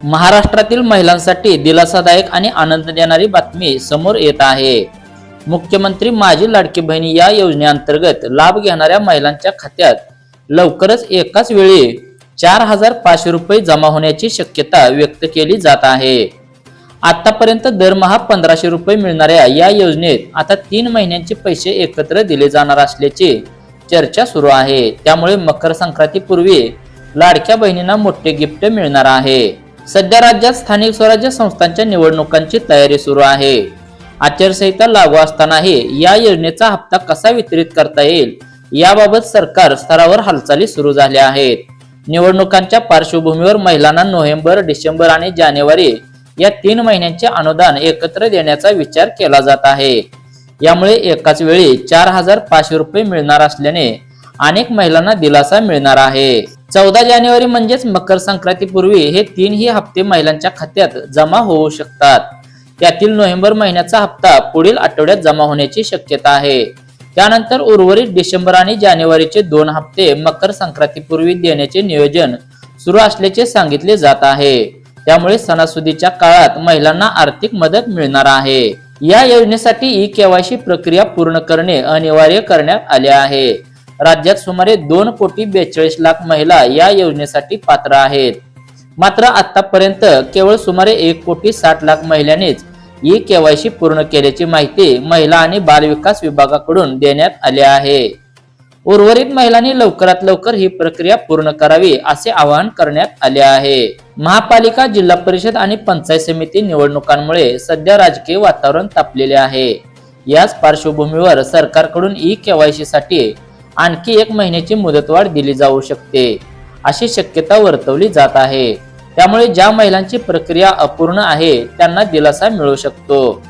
महाराष्ट्रातील महिलांसाठी दिलासादायक आणि आनंद देणारी बातमी समोर येत आहे. मुख्यमंत्री माझी लाडकी बहिणी या योजनेअंतर्गत लाभ घेणाऱ्या महिलांच्या खात्यात लवकरच एकाच वेळी चार हजार पाचशे रुपये जमा होण्याची शक्यता व्यक्त केली जात आहे. आतापर्यंत दरमहा पंधराशे रुपये मिळणाऱ्या या योजनेत आता तीन महिन्यांचे पैसे एकत्र दिले जाणार असल्याची चर्चा सुरू आहे. त्यामुळे मकर संक्रांतीपूर्वी लाडक्या बहिणींना मोठे गिफ्ट मिळणार आहे. सध्या राज्यात स्थानिक स्वराज्य संस्थांच्या निवडणुकांची तयारी सुरू आहे. आचारसंहिता लागू असतानाही या योजनेचा हप्ता कसा वितरित करता येईल? याबाबत सरकार स्तरावर हालचाली सुरू झाल्या आहेत. निवडणुकांच्या पार्श्वभूमीवर महिलांना नोव्हेंबर डिसेंबर आणि जानेवारी या तीन महिन्यांचे अनुदान एकत्र देण्याचा विचार केला जात आहे. यामुळे एकाच वेळी चार हजार पाचशे रुपये मिळणार असल्याने अनेक महिलांना दिलासा मिळणार आहे. चौदा जानेवारी म्हणजेच मकर संक्रांतीपूर्वी हे तीनही हप्ते महिलांच्या खात्यात जमा होऊ शकतात. त्यातील नोव्हेंबर महिन्याचा हप्ता पुढील आठवड्यात जमा होण्याची शक्यता आहे. त्यानंतर उर्वरित डिसेंबर आणि जानेवारीचे दोन हप्ते मकर संक्रांतीपूर्वी देण्याचे नियोजन सुरू असल्याचे सांगितले जात आहे. त्यामुळे सणासुदीच्या काळात महिलांना आर्थिक मदत मिळणार आहे. या योजनेसाठी ई केवायसी प्रक्रिया पूर्ण करणे अनिवार्य करण्यात आले आहे. राज्यात सुमारे दोन कोटी बेचाळीस लाख महिला या योजनेसाठी पात्र आहेत. मात्र आतापर्यंत केवळ सुमारे एक कोटी साठ लाख महिलांनीच ई केवायसी पूर्ण केल्याची माहिती महिला आणि बालविकास विभागाकडून देण्यात आली आहे. उर्वरित महिलांनी लवकरात लवकर ही प्रक्रिया पूर्ण करावी असे आवाहन करण्यात आले आहे. महापालिका जिल्हा परिषद आणि पंचायत समिती निवडणुकांमुळे सध्या राजकीय वातावरण तापलेले आहे. याच पार्श्वभूमीवर सरकारकडून ई केवायसी साठी आणखी एक महिन्याची मुदतवाढ दिली जाऊ शकते. अशी शक्यता वर्तवली जात आहे. त्यामुळे ज्या महिलांची प्रक्रिया अपूर्ण आहे त्यांना दिलासा मिळू शकतो.